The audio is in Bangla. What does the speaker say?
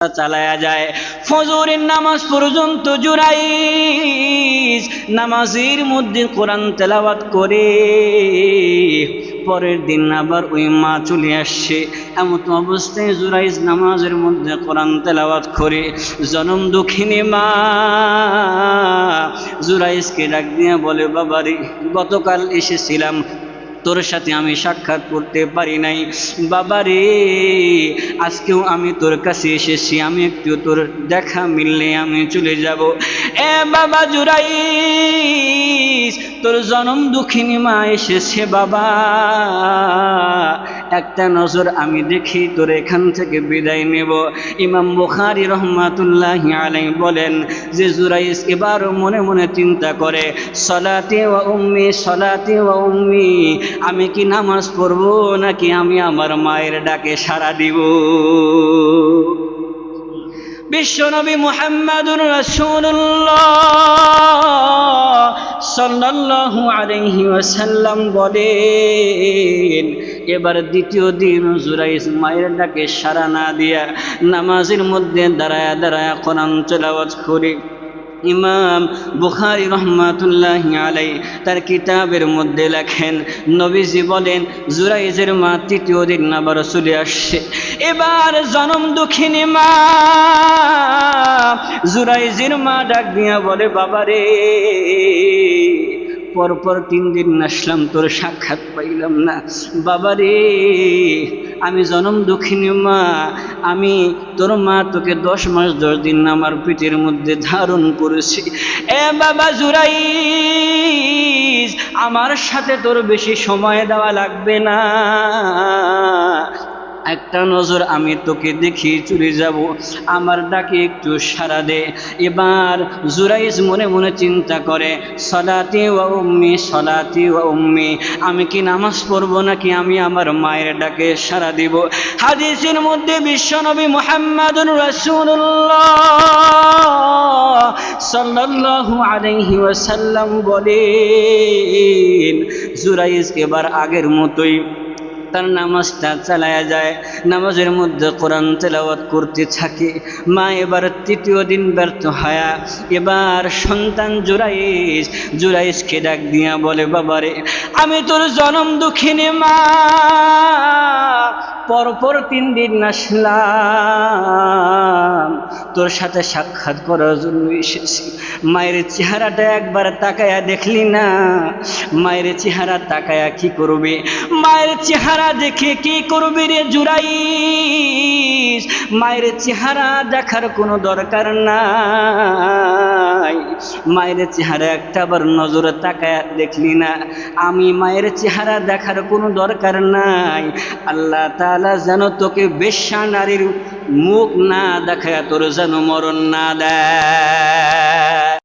চালায়া যায়। ফজরের নামাজ পর্যন্ত জুরাইস নামাজের মধ্যে কোরআন করে, পরের দিন আবার ওই মা চলে আসছে। এমন অবস্থায় জুরাইজ নামাজের মধ্যে কোরআন তেলাওয়াত করে। জনম দুঃখিনী মা জুরাইজকে ডাক দিয়ে বলে, বাবারে, গতকাল এসেছিলাম তোর সাথে আমি সাক্ষাৎ করতে পারি নাই। বাবা রে আজকেও আমি তোর কাছে এসেছি, আমি একটু তোর দেখা মিললে আমি চলে যাব। এ বাবা জুরাই তোর জনম দুঃখিনী মা এসেছে বাবা। একটা নজর আমি দেখি, তোর এখান থেকে বিদায় নেব। ইমাম বুখারি রহমাতুল্লাহ আলাই বলেন, যে জুরাইস এবার মনে মনে চিন্তা করে, সলাতে ওয়া উম্মি, সলাতে ওয়া উম্মি, আমি কি নামাজ পড়ব নাকি আমি আমার মায়ের ডাকে সাড়া দিব? বিশ্বনবী মুহাম্মাদুর রাসূলুল্লাহ সাল্লাল্লাহু আলাইহি ওয়াসাল্লাম বলেন এবার দ্বিতীয় দিন জুরাইস মায়ের ডাকে সাড়া না দিয়া নামাজের মধ্যে দাঁড়ায়া দাঁড়ায় কোরআন তেলাওয়াত করে। ইমাম বুখারি রহমাতুল্লাহ আলাই তার কিতাবের মধ্যে লেখেন, নবীজি বলেন জুরাইজের মা তৃতীয় দিন আবার চলে আসছে। এবার জনম দুঃখিনী মা জুরাইজের মা ডাক দিয়া বলে, বাবারে পরপর তিন দিন আসলাম, তোর সাক্ষাৎ পাইলাম না। বাবা রে আমি জনম দুঃখিনী মা, আমি তোর মা তোকে দশ মাস দশ দিন আমার পিঠের মধ্যে ধারণ করেছি। এ বাবা জুরাই আমার সাথে তোর বেশি সময় দেওয়া লাগবে না। একটা নজর আমি তোকে দেখি, চলে যাব। আমার ডাকে একটু সারা দে। এবার জুরাইজ মনে মনে চিন্তা করে, সলাতি ও উম্মি, সলাতি ও উম্মি, আমি কি নামাজ পড়ব নাকি আমি আমার মায়ের ডাকে সারা দিব? হাদিসের মধ্যে বিশ্বনবী মোহাম্মদুর রাসূলুল্লাহ সাল্লাল্লাহু আলাইহি ওয়াসাল্লাম বলেন জুরাইজ এবার আগের মতোই তার নামাজটা চালায়া যায়। নামাজের মধ্যে কোরআন তেলাওয়াত করতে থাকে। মা এবার তৃতীয় দিন ব্যর্থ হয়া। এবার সন্তান জুরাইস জুরাইসকে ডাক দিয়া বলে, বাবারে, আমি তোর জনম দুঃখিনী মা। পরপর তিন দিন আসলাম। তোর সাথে সাক্ষাৎ করার জন্য এসেছি। মায়ের চেহারাটা একবার তাকায়া দেখলি না? মায়ের চেহারা তাকায়া কি করবে? মায়ের চেহারা দেখে কি করবে রে জুরাইস মায়ের চেহারা দেখার কোনো দরকার নাই। মায়ের চেহারা একটা আবার নজরে তাকায়া দেখলি না? আমি মায়ের চেহারা দেখার কোনো দরকার নাই। আল্লাহ তাআলা যেন তোকে বেশ্যা নারীর মুখ না দেখায় তোর যেন মরণ না দেয়।